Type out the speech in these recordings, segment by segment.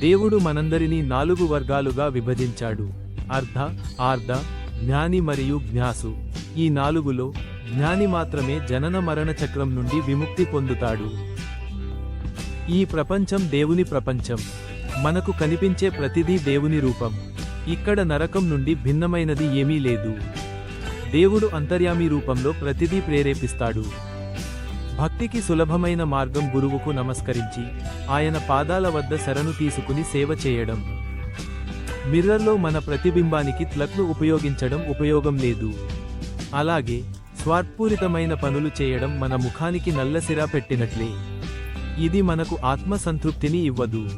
దేవుడు మనందరినీ నాలుగు వర్గాలుగా విభజించాడు. అర్ధ ఆర్ధ జ్ఞాని మరియు జ్ఞాసు. ఈ నాలుగులో జ్ఞాని మాత్రమే జనన మరణ చక్రం నుండి విముక్తి పొందుతాడు. ఈ ప్రపంచం దేవుని ప్రపంచం. మనకు కనిపించే ప్రతిదీ దేవుని రూపం. ఇక్కడ నరకం నుండి భిన్నమైనది ఏమీ లేదు. దేవుడు అంతర్యామి రూపంలో ప్రతిదీ ప్రేరేపిస్తాడు. భక్తికి సులభమైన మార్గం గురువుకు నమస్కరించి ఆయన పాదాల వద్ద శరణు తీసుకుని సేవ చేయడం. మిర్రర్లో మన ప్రతిబింబానికి త్లక్ను ఉపయోగించడం ఉపయోగం లేదు. అలాగే స్వార్పూరితమైన పనులు చేయడం మన ముఖానికి నల్లసిరా పెట్టినట్లే. ఇది మనకు ఆత్మ సంతృప్తిని ఇవ్వదు.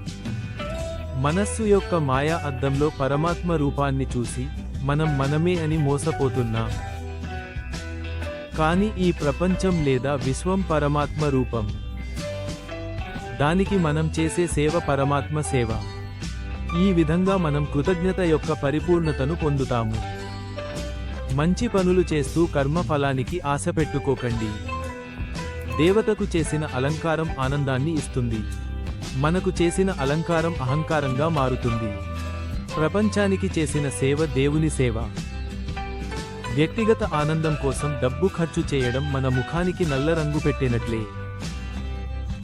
మనస్సు యొక్క మాయా అద్దంలో పరమాత్మ రూపాన్ని చూసి మనం మనమే అని మోసపోతున్నాం కానీ ఈ ప్రపంచం లేదా విశ్వం పరమాత్మ రూపం. దానికి మనం చేసే సేవ పరమాత్మ సేవ. ఈ విధంగా మనం కృతజ్ఞత యొక్క పరిపూర్ణతను పొందుతాము. మంచి పనులు చేస్తూ కర్మ ఫలానికి ఆశ పెట్టుకోకండి. దేవతకు చేసిన అలంకారం ఆనందాన్ని ఇస్తుంది. మనకు చేసిన అలంకారం అహంకారంగా మారుతుంది. ప్రపంచానికి చేసిన సేవ దేవుని సేవ. వ్యక్తిగత ఆనందం కోసం డబ్బు ఖర్చు చేయడం మన ముఖానికి నల్ల రంగు పెట్టినట్లే.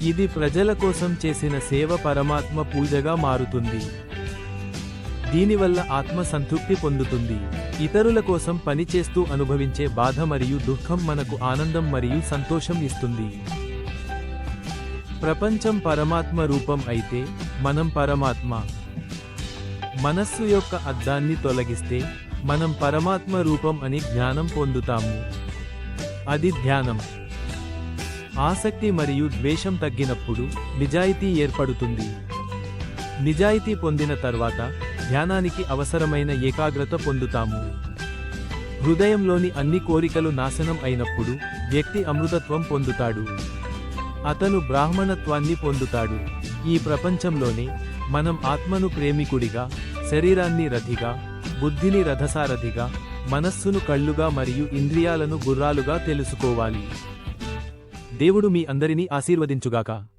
ఇది ప్రజల కోసం చేసిన సేవ పరమాత్మ పూజగా మారుతుంది. దీనివల్ల ఆత్మ సంతృప్తి పొందుతుంది. ఇతరుల కోసం పనిచేస్తూ అనుభవించే బాధ మరియు దుఃఖం మనకు ఆనందం మరియు సంతోషం ఇస్తుంది. ప్రపంచం పరమాత్మ రూపం అయితే మనం పరమాత్మ. మనస్సు యొక్క అద్దాన్ని తొలగిస్తే మనం పరమాత్మ రూపం అని జ్ఞానం పొందుతాము. అది ధ్యానం. ఆసక్తి మరియు ద్వేషం తగ్గినప్పుడు నిజాయితీ ఏర్పడుతుంది. నిజాయితీ పొందిన తర్వాత ధ్యానానికి అవసరమైన ఏకాగ్రత పొందుతాము. హృదయంలోని అన్ని కోరికలు నాశనం అయినప్పుడు వ్యక్తి అమృతత్వం పొందుతాడు. అతను బ్రాహ్మణత్వాన్ని పొందుతాడు. ఈ ప్రపంచంలోనే మనం ఆత్మను ప్రేమికుడిగా శరీరాన్ని రథిగా బుద్ధిని రథసారథిగా మనస్సును కళ్ళుగా మరియు ఇంద్రియాలను గుర్రాలుగా తెలుసుకోవాలి. దేవుడు మీ అందరినీ ఆశీర్వదించుగాక.